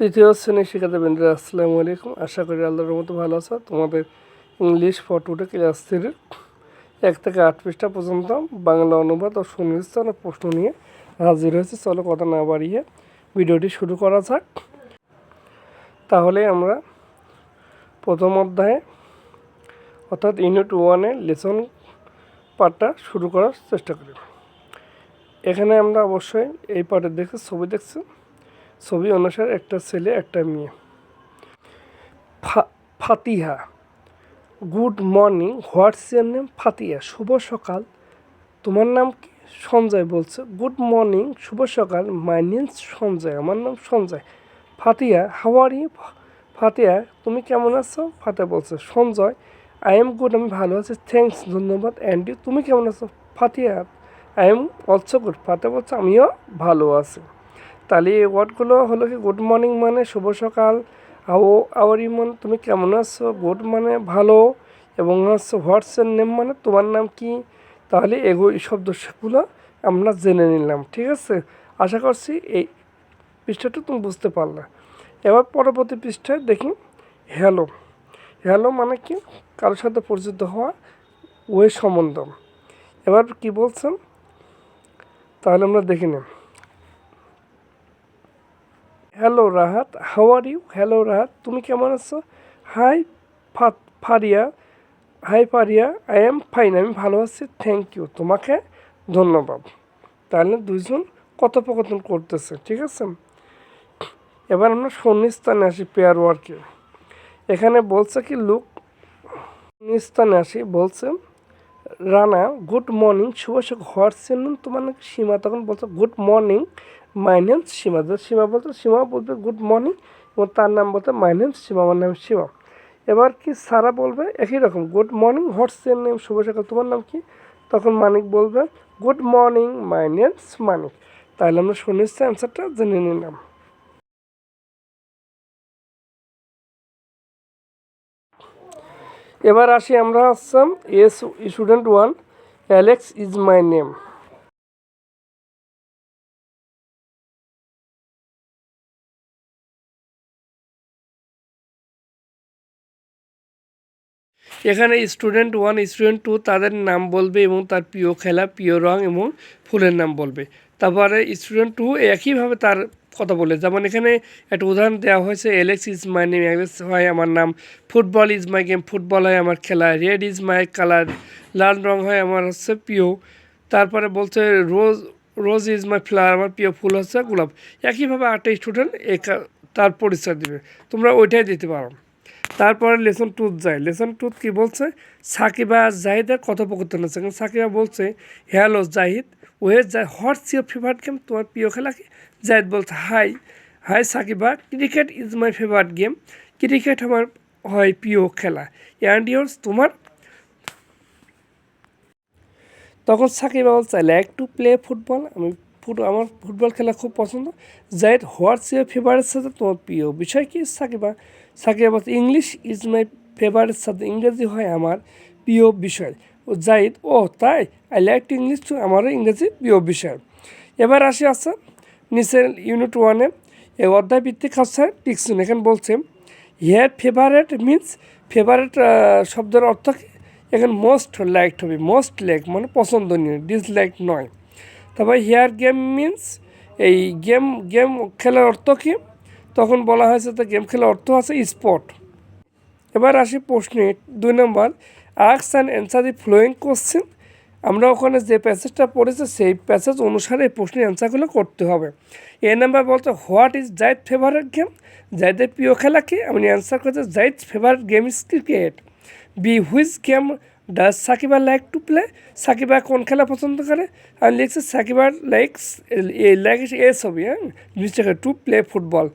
তৃতীয় শ্রেণির শিক্ষার্থীবৃন্দরা আসসালামু আলাইকুম। আশা করি আল্লাহর মতো ভালো আছো। তোমাদের ইংলিশ ফটোটা ক্লাস থ্রির এক থেকে আট পৃষ্ঠা পর্যন্ত বাংলা অনুবাদ ও সুনির্দিষ্ট প্রশ্ন নিয়ে হাজির হয়েছে। চলো কথা না বাড়িয়ে ভিডিওটি শুরু করা যাক। তাহলে আমরা প্রথম অধ্যায়ে, অর্থাৎ ইউনিট ওয়ানে লেসন পার্টটা শুরু করার চেষ্টা করি। এখানে আমরা অবশ্যই এই পার্টের দেখে ছবি দেখছি। ছবি অনুসারে, একটা ছেলে, একটা মেয়ে। Fatiha, good morning, what's your name? Fatiha, শুভ সকাল। তোমার নাম কি? সঞ্জয় বলছে। গুড মর্নিং, শুভ সকাল। মাই নেম সঞ্জয়, আমার নাম Sanjay. Fatiha, how are you? Fatiha, তুমি কেমন আছো? ফাতিহা বলছে, সঞ্জয়, আই এম গুড, আমি ভালো আছি। থ্যাঙ্কস, ধন্যবাদ। অ্যান্ড তুমি কেমন আছো? Fatiha, I am also good. Fatiha বলছে, আমিও ভালো আছি। তাহলে এই ওয়ার্ডগুলো হলো কি গুড মর্নিং মানে শুভ সকাল। আও আওয়ার ইমন তুমি কেমন আছো? গুড মানে ভালো। এবং হচ্ছে হোয়াটসঅ্যাপ নেম মানে তোমার নাম কি? তাহলে এগো এই শব্দগুলো আমরা জেনে নিলাম, ঠিক আছে? আশা করছি এই পৃষ্ঠাটা তুমি বুঝতে পারলে। এবার পরবর্তী পৃষ্ঠায় দেখি হ্যালো হ্যালো মানে কি? কারোর সাথে পরিচিত হওয়া, ওই সম্বন্ধ। এবার কি বলছেন? তাহলে আমরা দেখে নিই hello Rahat how are you hello Rahat, তুমি কেমন আছো? Hi Fariya hi Fariya I am fine আমি ভালো আছি থ্যাংক ইউ তোমাকে ধন্যবাদ। তাহলে দুইজন কথোপকথন করতেছে, ঠিক আছে? এবার আমরা শূন্যস্থানে আসি পেয়ার ওয়ার্কে এখানে বলছে কি লুক শূন্যস্থানে আসি, বলছে রানা, গুড মর্নিং, শুভ হোয়াটস নেম তোমার নাকি সীমা তখন বলছে, good morning, my name Seema. Seema বলতে সীমা বলবে, গুড মর্নিং, এবং তার নাম বলতে মাই নেম সীমা, আমার নাম সীমা। এবার কি সারা বলবে? একই রকম, good morning what's your name শুভ সকাল। তোমার নাম কি? তখন মানিক বলবে, good morning, my name's Manik. তাহলে আমরা শুনেছি অ্যান্সারটা জেনে নিলাম। এবার আসি আমরা আসলাম S student one Alex is my name এখানে স্টুডেন্ট ওয়ান স্টুডেন্ট টু তাদের নাম বলবে এবং তার প্রিয় খেলা, প্রিয় রং এবং ফুলের নাম বলবে। তারপরে স্টুডেন্ট টু একইভাবে তার কথা বলে। যেমন এখানে একটা উদাহরণ দেওয়া হয়েছে Alex is my name Alex হয় আমার নাম। Football is my game football হয় আমার খেলা। রেড ইজ মাই কালার লাল রং হয় আমার হচ্ছে প্রিয়। তারপরে বলছে রোজ রোজ ইজ মাই ফ্লাওয়ার আমার প্রিয় ফুল হচ্ছে গোলাপ। একইভাবে আটটা স্টুডেন্ট একা তার পরিচয় দিবে। তোমরা ওইটাই দিতে পারো। তারপরে লেসন টুথ যায় লেসন টুথ কি বলছে? সাকিবা জাহিদের কথোপকথন আছে। সাকিবা বলছে হ্যালো জাহিদ। ওয়ে যাই হোয়াটস ইউর ফেভারিট গেম? তোমার প্রিয় খেলা কি জাহিদ বলছে, hi hi Sakiba, cricket is my favourite game. Cricket আমার হয় প্রিয় খেলা। অ্যান্ড ইয়ার্স তোমার? তখন সাকিবা বলছে লাইক টু প্লে ফুটবল আমি ফুট, আমার ফুটবল খেলা খুব পছন্দ। জাহিদ, হোয়াটস ইউর ফেভারিট সাথে তোমার প্রিয় বিষয় কি? সাকিবা সাকিবা বলছে ইংলিশ ইজ মাই ফেভারিট সাথে ইংরেজি হয় আমার প্রিয় বিষয়। জাহিদ ও, তাই? I like to English too আমারও ইংরেজি প্রিয় বিষয়। এবার আসি আছে নিচের ইউনিট ওয়ানে এই অধ্যায় ভিত্তিক আছে টিকসুন এখানে বলছে হিয়ার ফেভারেট মিনস ফেভারেট শব্দের অর্থ কি? এখানে মোস্ট লাইকড হবে মোস্ট লাইক মানে পছন্দনীয় ডিসলাইক নয়। তারপর হেয়ার গেম মিনস এই গেম গেম খেলার অর্থ কী? তখন বলা হয়েছে তো গেম খেলার অর্থ আছে স্পোর্ট এবার আসি প্রশ্নে, দুই নম্বর arcs and answer the following question আমরা ওখানে যে প্যাসেজটা পড়েছি, সেই প্যাসেজ অনুসারে এই প্রশ্নের অ্যান্সারগুলো করতে হবে। এ নাম্বার বলতে what is Zaid favourite game জাইদের প্রিয় খেলা কি? আমি অ্যান্সার করতে Zaid favourite game is cricket B which game does Sakiba like to play Sakiba কোন খেলা পছন্দ করে? আমি লিখছি সাকিবা লাইকস লাইক এ ছবি হ্যাঁ? Mister to play football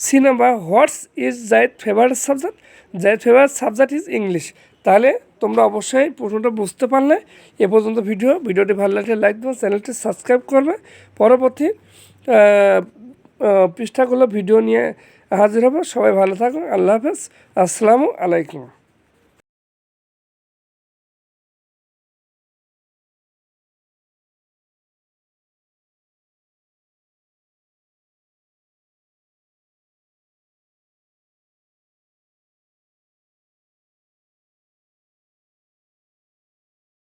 C number what's is Zaid favourite subject Zaid favourite subject is English তাহলে তোমরা অবশ্যই প্রশ্নটা বুঝতে পারলে। এ পর্যন্ত ভিডিও। ভিডিওটি ভালো লাগলে লাইক দেবো, চ্যানেলটি সাবস্ক্রাইব করবে। পরবর্তী পৃষ্ঠাগুলো ভিডিও নিয়ে হাজির হব। সবাই ভালো থাকুন আল্লাহ হাফেজ। আসসালামু আলাইকুম।